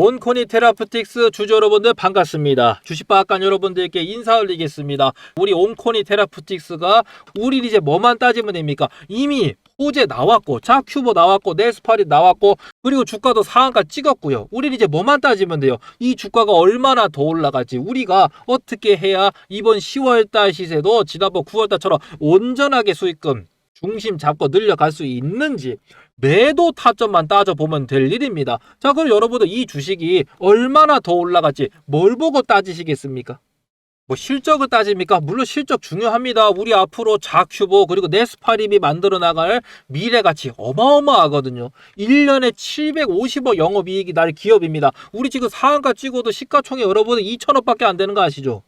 온코니 테라프틱스 주주 여러분들 반갑습니다. 주식박간 여러분들께 인사 올리겠습니다. 우리 온코니 테라프틱스가 우리 이제 뭐만 따지면 됩니까? 이미 호재 나왔고 자큐버 나왔고 네스파리 나왔고 그리고 주가도 상한가 찍었고요. 우리 이제 뭐만 따지면 돼요. 이 주가가 얼마나 더 올라갈지 우리가 어떻게 해야 이번 10월달 시세도 지난번 9월달처럼 온전하게 수익금 중심 잡고 늘려갈 수 있는지 매도 타점만 따져보면 될 일입니다. 자, 그럼 여러분들 이 주식이 얼마나 더 올라갈지 뭘 보고 따지시겠습니까? 뭐 실적을 따집니까? 물론 실적 중요합니다. 우리 앞으로 자큐보 그리고 네스파립이 만들어 나갈 미래 가치 어마어마하거든요. 1년에 750억 영업이익이 날 기업입니다. 우리 지금 상한가 찍어도 시가총액 여러분들 2천억밖에 안 되는 거 아시죠?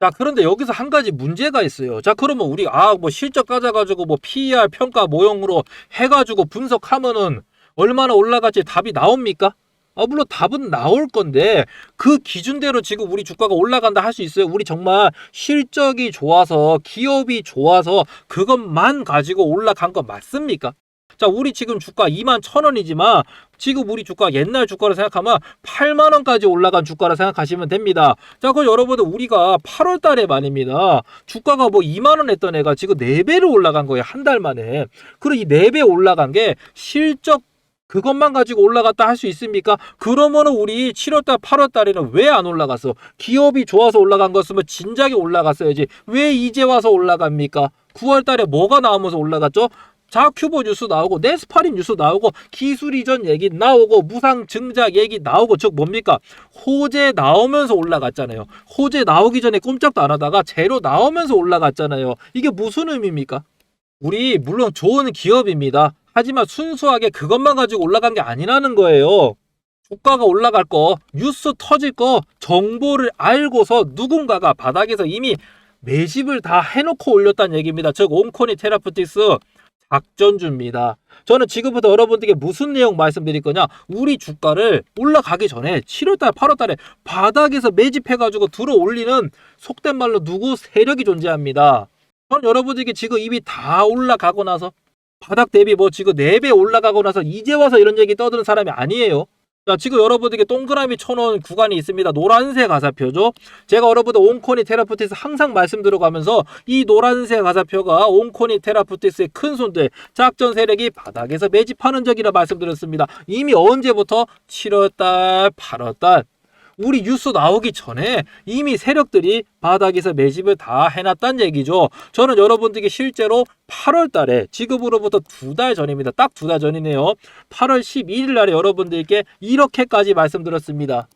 자, 그런데 여기서 한 가지 문제가 있어요. 자, 그러면 우리, 아, 뭐 실적 가져가지고 뭐 PER 평가 모형으로 해가지고 분석하면은 얼마나 올라갈지 답이 나옵니까? 아, 물론 답은 나올 건데 그 기준대로 지금 우리 주가가 올라간다 할 수 있어요. 우리 정말 실적이 좋아서 기업이 좋아서 그것만 가지고 올라간 거 맞습니까? 자, 우리 지금 주가 2만 천 원이지만 지금 우리 주가 옛날 주가를 생각하면 8만 원까지 올라간 주가라 생각하시면 됩니다. 자, 그 여러분들 우리가 8월 달에 말입니다. 주가가 뭐 2만 원 했던 애가 지금 4배로 올라간 거예요. 한 달 만에. 그리고 이 4배 올라간 게 실적 그것만 가지고 올라갔다 할 수 있습니까? 그러면은 우리 7월달, 8월달에는 왜 안 올라갔어? 기업이 좋아서 올라간 거였으면 진작에 올라갔어야지. 왜 이제 와서 올라갑니까? 9월달에 뭐가 나오면서 올라갔죠? 자큐보 뉴스 나오고 네스파린 뉴스 나오고 기술 이전 얘기 나오고 무상 증작 얘기 나오고 즉 뭡니까? 호재 나오면서 올라갔잖아요. 호재 나오기 전에 꼼짝도 안 하다가 제로 나오면서 올라갔잖아요. 이게 무슨 의미입니까? 우리 물론 좋은 기업입니다. 하지만 순수하게 그것만 가지고 올라간 게 아니라는 거예요. 주가가 올라갈 거 뉴스 터질 거 정보를 알고서 누군가가 바닥에서 이미 매집을 다 해놓고 올렸다는 얘기입니다. 즉 온코니 테라프틱스 작전주입니다. 저는 지금부터 여러분들께 무슨 내용 말씀드릴 거냐? 우리 주가를 올라가기 전에 7월달, 8월달에 바닥에서 매집해가지고 들어 올리는 속된 말로 누구 세력이 존재합니다. 저는 여러분들께 지금 이미 다 올라가고 나서 바닥 대비 뭐 지금 4배 올라가고 나서 이제 와서 이런 얘기 떠드는 사람이 아니에요. 자, 지금 여러분들께 동그라미 쳐놓은 구간이 있습니다. 노란색 가사표죠. 제가 여러분들 온코니 테라프티스 항상 말씀드려가면서 이 노란색 가사표가 온코니 테라프티스의 큰 손들, 작전 세력이 바닥에서 매집하는 적이라 말씀드렸습니다. 이미 언제부터 7월달, 8월달 우리 뉴스 나오기 전에 이미 세력들이 바닥에서 매집을 다 해놨단 얘기죠. 저는 여러분들께 실제로 8월 달에 지금으로부터 두 달 전입니다. 딱 두 달 전이네요. 8월 12일 날에 여러분들께 이렇게까지 말씀드렸습니다.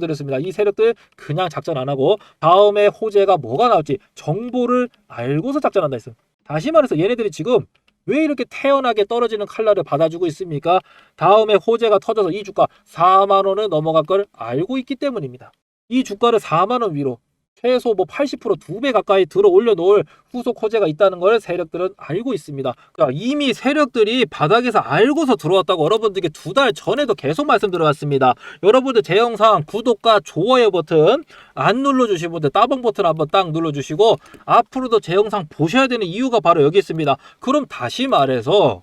드렸습니다. 이 세력들 그냥 작전 안 하고 다음에 호재가 뭐가 나올지 정보를 알고서 작전한다 했어요. 다시 말해서 얘네들이 지금 왜 이렇게 태연하게 떨어지는 칼날을 받아주고 있습니까? 다음에 호재가 터져서 이 주가 4만 원을 넘어갈 걸 알고 있기 때문입니다. 이 주가를 4만 원 위로 최소 뭐 80% 2배 가까이 들어 올려놓을 후속 호재가 있다는 걸 세력들은 알고 있습니다. 그러니까 이미 세력들이 바닥에서 알고서 들어왔다고 여러분들께 두달 전에도 계속 말씀드려왔습니다. 여러분들 제 영상 구독과 좋아요 버튼 안 눌러주신 분들 따봉 버튼 한번 딱 눌러주시고 앞으로도 제 영상 보셔야 되는 이유가 바로 여기 있습니다. 그럼 다시 말해서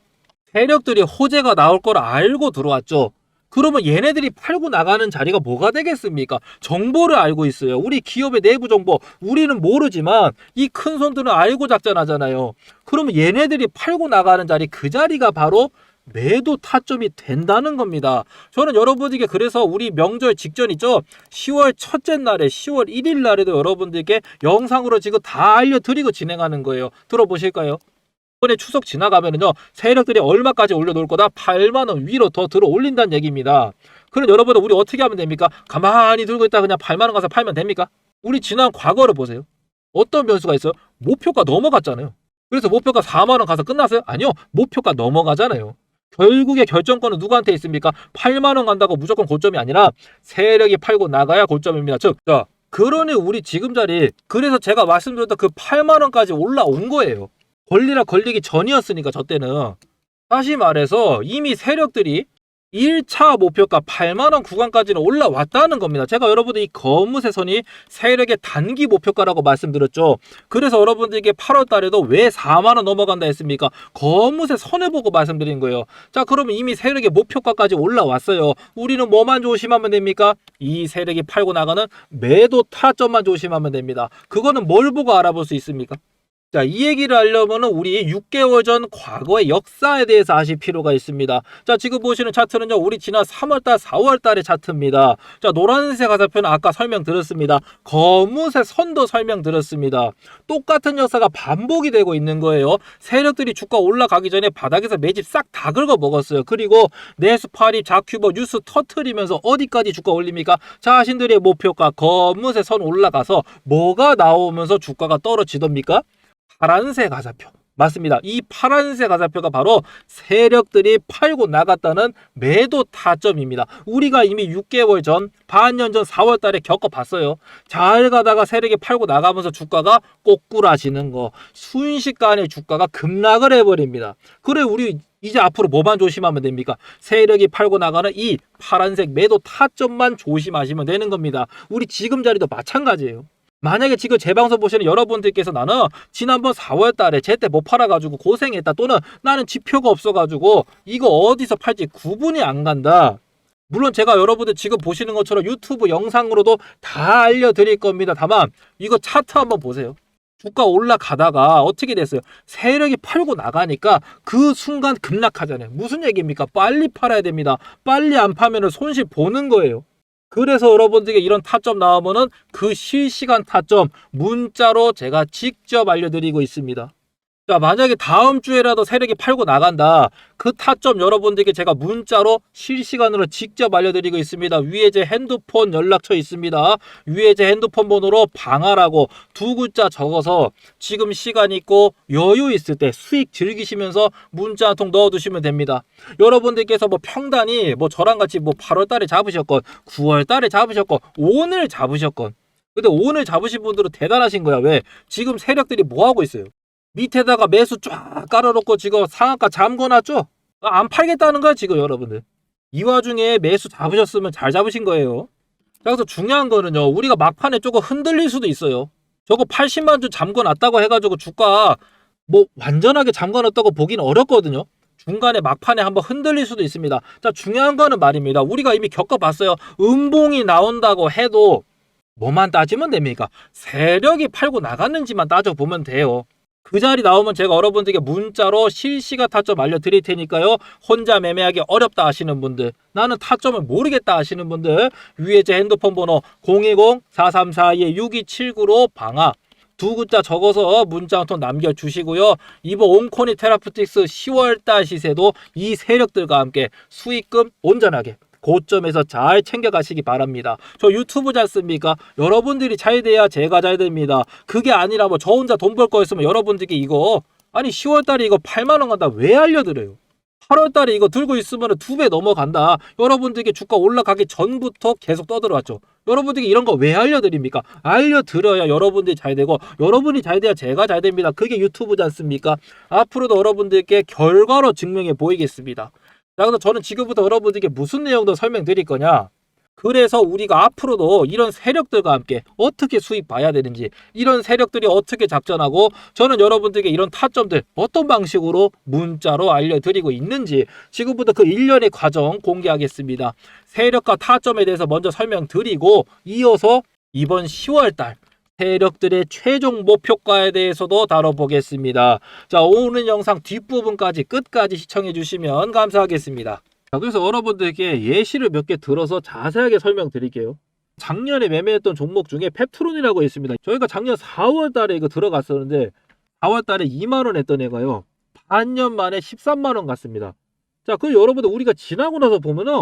세력들이 호재가 나올 걸 알고 들어왔죠. 그러면 얘네들이 팔고 나가는 자리가 뭐가 되겠습니까? 정보를 알고 있어요. 우리 기업의 내부 정보 우리는 모르지만 이 큰 손들은 알고 작전하잖아요. 그러면 얘네들이 팔고 나가는 자리 그 자리가 바로 매도 타점이 된다는 겁니다. 저는 여러분에게 그래서 우리 명절 직전 있죠? 10월 첫째 날에 10월 1일 날에도 여러분들께 영상으로 지금 다 알려드리고 진행하는 거예요. 들어보실까요? 이번에 추석 지나가면은요 세력들이 얼마까지 올려놓을 거다 8만 원 위로 더 들어 올린다는 얘기입니다. 그럼 여러분들 우리 어떻게 하면 됩니까? 가만히 들고 있다 그냥 8만 원 가서 팔면 됩니까? 우리 지난 과거를 보세요. 어떤 변수가 있어요? 목표가 넘어갔잖아요. 그래서 목표가 4만 원 가서 끝났어요? 아니요. 목표가 넘어가잖아요. 결국에 결정권은 누구한테 있습니까? 8만 원 간다고 무조건 고점이 아니라 세력이 팔고 나가야 고점입니다. 즉, 자, 그러니 우리 지금 자리 그래서 제가 말씀드렸던 그 8만 원까지 올라온 거예요. 걸리라 걸리기 전이었으니까 저 때는 다시 말해서 이미 세력들이 1차 목표가 8만원 구간까지는 올라왔다는 겁니다. 제가 여러분들 이 거무새 선이 세력의 단기 목표가라고 말씀드렸죠. 그래서 여러분들에게 8월 달에도 왜 4만원 넘어간다 했습니까? 거무새 선을 보고 말씀드린 거예요. 자, 그러면 이미 세력의 목표가까지 올라왔어요. 우리는 뭐만 조심하면 됩니까? 이 세력이 팔고 나가는 매도 타점만 조심하면 됩니다. 그거는 뭘 보고 알아볼 수 있습니까? 자, 이 얘기를 하려면은 우리 6개월 전 과거의 역사에 대해서 아실 필요가 있습니다. 자, 지금 보시는 차트는요, 우리 지난 3월달, 4월달의 차트입니다. 자, 노란색 가사표는 아까 설명드렸습니다. 거무새 선도 설명드렸습니다. 똑같은 역사가 반복이 되고 있는 거예요. 세력들이 주가 올라가기 전에 바닥에서 매집 싹 다 긁어 먹었어요. 그리고 내수파리, 자큐버, 뉴스 터트리면서 어디까지 주가 올립니까? 자신들의 목표가 거무새 선 올라가서 뭐가 나오면서 주가가 떨어지던니까? 파란색 가사표. 맞습니다. 이 파란색 가사표가 바로 세력들이 팔고 나갔다는 매도 타점입니다. 우리가 이미 6개월 전, 반년 전 4월 달에 겪어봤어요. 잘 가다가 세력이 팔고 나가면서 주가가 꼬꾸라지는 거. 순식간에 주가가 급락을 해버립니다. 그래, 우리 이제 앞으로 뭐만 조심하면 됩니까? 세력이 팔고 나가는 이 파란색 매도 타점만 조심하시면 되는 겁니다. 우리 지금 자리도 마찬가지예요. 만약에 지금 제 방송 보시는 여러분들께서 나는 지난번 4월 달에 제때 못 팔아가지고 고생했다 또는 나는 지표가 없어가지고 이거 어디서 팔지 구분이 안 간다. 물론 제가 여러분들 지금 보시는 것처럼 유튜브 영상으로도 다 알려드릴 겁니다. 다만 이거 차트 한번 보세요. 주가 올라가다가 어떻게 됐어요? 세력이 팔고 나가니까 그 순간 급락하잖아요. 무슨 얘기입니까? 빨리 팔아야 됩니다. 빨리 안 파면 손실 보는 거예요. 그래서 여러분들에게 이런 타점 나오면은 그 실시간 타점 문자로 제가 직접 알려드리고 있습니다. 자, 만약에 다음 주에라도 세력이 팔고 나간다. 그 타점 여러분들에게 제가 문자로 실시간으로 직접 알려드리고 있습니다. 위에 제 핸드폰 연락처 있습니다. 위에 제 핸드폰 번호로 방하라고 두 글자 적어서 지금 시간 있고 여유 있을 때 수익 즐기시면서 문자 한 통 넣어두시면 됩니다. 여러분들께서 뭐 평단이 뭐 저랑 같이 뭐 8월 달에 잡으셨건 9월 달에 잡으셨건 오늘 잡으셨건 근데 오늘 잡으신 분들은 대단하신 거야. 왜? 지금 세력들이 뭐 하고 있어요? 밑에다가 매수 쫙 깔아놓고 지금 상한가 잠궈놨죠? 안 팔겠다는 거야 지금 여러분들. 이 와중에 매수 잡으셨으면 잘 잡으신 거예요. 자, 그래서 중요한 거는요. 우리가 막판에 조금 흔들릴 수도 있어요. 저거 80만 주 잠궈놨다고 해가지고 주가 뭐 완전하게 잠궈놨다고 보기는 어렵거든요. 중간에 막판에 한번 흔들릴 수도 있습니다. 자, 중요한 거는 말입니다. 우리가 이미 겪어봤어요. 음봉이 나온다고 해도 뭐만 따지면 됩니까? 세력이 팔고 나갔는지만 따져보면 돼요. 그 자리 나오면 제가 여러분들에게 문자로 실시간 타점 알려드릴 테니까요. 혼자 매매하기 어렵다 하시는 분들, 나는 타점을 모르겠다 하시는 분들, 위에 제 핸드폰 번호 010-4342-6279로 방아. 두 글자 적어서 문자 한 통 남겨주시고요. 이번 온코니 테라프틱스 10월달 시세도 이 세력들과 함께 수익금 온전하게 고점에서 잘 챙겨가시기 바랍니다. 저 유튜브지 않습니까? 여러분들이 잘 돼야 제가 잘 됩니다. 그게 아니라 뭐 저 혼자 돈 벌 거였으면 여러분들께 이거 아니 10월달에 이거 8만원 간다 왜 알려드려요? 8월달에 이거 들고 있으면 두 배 넘어간다. 여러분들에게 주가 올라가기 전부터 계속 떠들어왔죠. 여러분들에게 이런 거 왜 알려드립니까? 알려드려야 여러분들이 잘 되고 여러분이 잘 돼야 제가 잘 됩니다. 그게 유튜브지 않습니까? 앞으로도 여러분들께 결과로 증명해 보이겠습니다. 자, 그래서 저는 지금부터 여러분들께 무슨 내용도 설명드릴 거냐? 그래서 우리가 앞으로도 이런 세력들과 함께 어떻게 수익 봐야 되는지, 이런 세력들이 어떻게 작전하고, 저는 여러분들에게 이런 타점들 어떤 방식으로 문자로 알려드리고 있는지, 지금부터 그 일련의 과정 공개하겠습니다. 세력과 타점에 대해서 먼저 설명드리고, 이어서 이번 10월달 세력들의 최종 목표가에 대해서도 다뤄보겠습니다. 자, 오늘 영상 뒷부분까지 끝까지 시청해 주시면 감사하겠습니다. 자, 그래서 여러분들께 예시를 몇 개 들어서 자세하게 설명드릴게요. 작년에 매매했던 종목 중에 펩트론이라고 있습니다. 저희가 작년 4월 달에 이거 들어갔었는데 4월 달에 2만 원 했던 애가요. 반년 만에 13만 원 갔습니다. 자, 그 여러분들 우리가 지나고 나서 보면은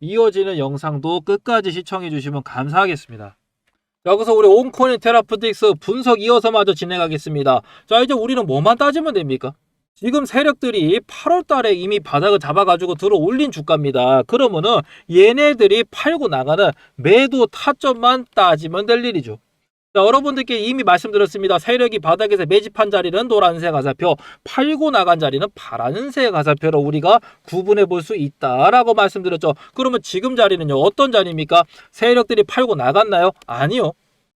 이어지는 영상도 끝까지 시청해 주시면 감사하겠습니다. 여기서 우리 온코인 테라프틱스 분석 이어서 마저 진행하겠습니다. 자 이제 우리는 뭐만 따지면 됩니까? 지금 세력들이 8월 달에 이미 바닥을 잡아가지고 들어 올린 주가입니다. 그러면은 얘네들이 팔고 나가는 매도 타점만 따지면 될 일이죠. 자, 여러분들께 이미 말씀드렸습니다. 세력이 바닥에서 매집한 자리는 노란색 가사표, 팔고 나간 자리는 파란색 가사표로 우리가 구분해 볼 수 있다라고 말씀드렸죠. 그러면 지금 자리는요, 어떤 자리입니까? 세력들이 팔고 나갔나요? 아니요.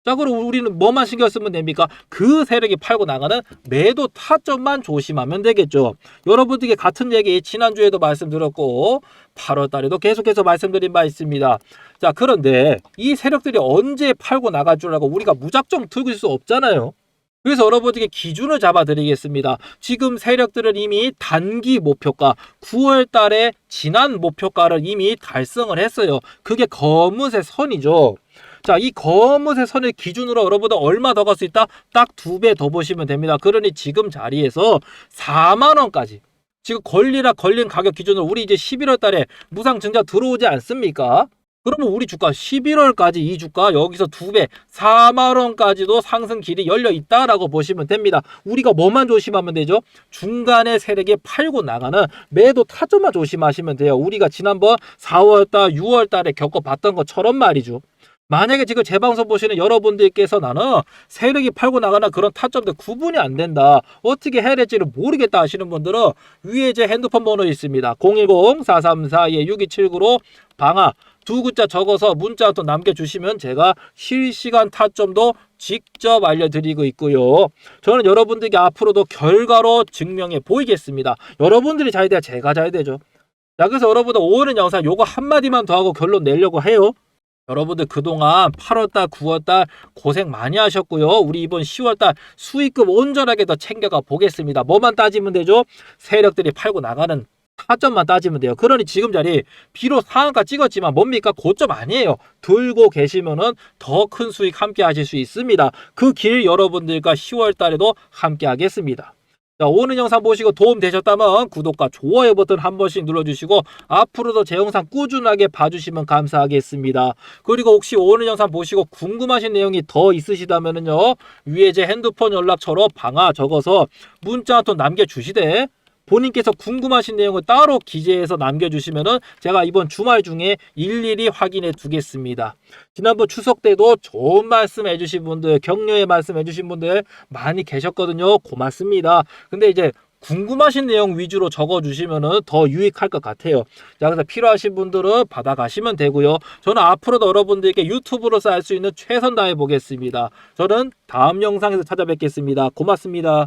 자, 그럼 우리는 뭐만 신경 쓰면 됩니까? 그 세력이 팔고 나가는 매도 타점만 조심하면 되겠죠. 여러분들께 같은 얘기 지난주에도 말씀드렸고 8월 달에도 계속해서 말씀드린 바 있습니다. 자, 그런데 이 세력들이 언제 팔고 나갈 줄 알고 우리가 무작정 들고 있을 수 없잖아요. 그래서 여러분들께 기준을 잡아 드리겠습니다. 지금 세력들은 이미 단기 목표가 9월 달에 지난 목표가를 이미 달성을 했어요. 그게 검은색 선이죠. 자, 이 검은색 선을 기준으로 여러분들 얼마 더 갈 수 있다? 딱 두 배 더 보시면 됩니다. 그러니 지금 자리에서 4만 원까지 지금 권리라 걸린 가격 기준으로 우리 이제 11월 달에 무상 증자 들어오지 않습니까? 그러면 우리 주가 11월까지 이 주가 여기서 두 배 4만 원까지도 상승 길이 열려 있다라고 보시면 됩니다. 우리가 뭐만 조심하면 되죠? 중간에 세력이 팔고 나가는 매도 타점만 조심하시면 돼요. 우리가 지난번 4월 달, 6월 달에 겪어봤던 것처럼 말이죠. 만약에 지금 제 방송 보시는 여러분들께서 나는 세력이 팔고 나가는 그런 타점들 구분이 안 된다. 어떻게 해야 될지를 모르겠다 하시는 분들은 위에 제 핸드폰 번호 있습니다. 010-434-6279로 방아 두 글자 적어서 문자 또 남겨주시면 제가 실시간 타점도 직접 알려드리고 있고요. 저는 여러분들께 앞으로도 결과로 증명해 보이겠습니다. 여러분들이 잘 돼야 제가 잘 되죠. 자, 그래서 여러분들 오늘 영상 요거 한마디만 더 하고 결론 내려고 해요. 여러분들 그동안 8월달, 9월달 고생 많이 하셨고요. 우리 이번 10월달 수익금 온전하게 더 챙겨가 보겠습니다. 뭐만 따지면 되죠? 세력들이 팔고 나가는 타점만 따지면 돼요. 그러니 지금 자리 비록 상한가 찍었지만 뭡니까? 고점 아니에요. 들고 계시면은 더 큰 수익 함께 하실 수 있습니다. 그 길 여러분들과 10월 달에도 함께 하겠습니다. 자, 오늘 영상 보시고 도움 되셨다면 구독과 좋아요 버튼 한 번씩 눌러주시고 앞으로도 제 영상 꾸준하게 봐주시면 감사하겠습니다. 그리고 혹시 오늘 영상 보시고 궁금하신 내용이 더 있으시다면요 위에 제 핸드폰 연락처로 방아 적어서 문자 한 통 남겨주시되 본인께서 궁금하신 내용을 따로 기재해서 남겨주시면은 제가 이번 주말 중에 일일이 확인해 두겠습니다. 지난번 추석 때도 좋은 말씀 해주신 분들, 격려의 말씀 해주신 분들 많이 계셨거든요. 고맙습니다. 근데 이제 궁금하신 내용 위주로 적어주시면은 더 유익할 것 같아요. 자, 그래서 필요하신 분들은 받아가시면 되고요. 저는 앞으로도 여러분들께 유튜브로서 할 수 있는 최선 다해 보겠습니다. 저는 다음 영상에서 찾아뵙겠습니다. 고맙습니다.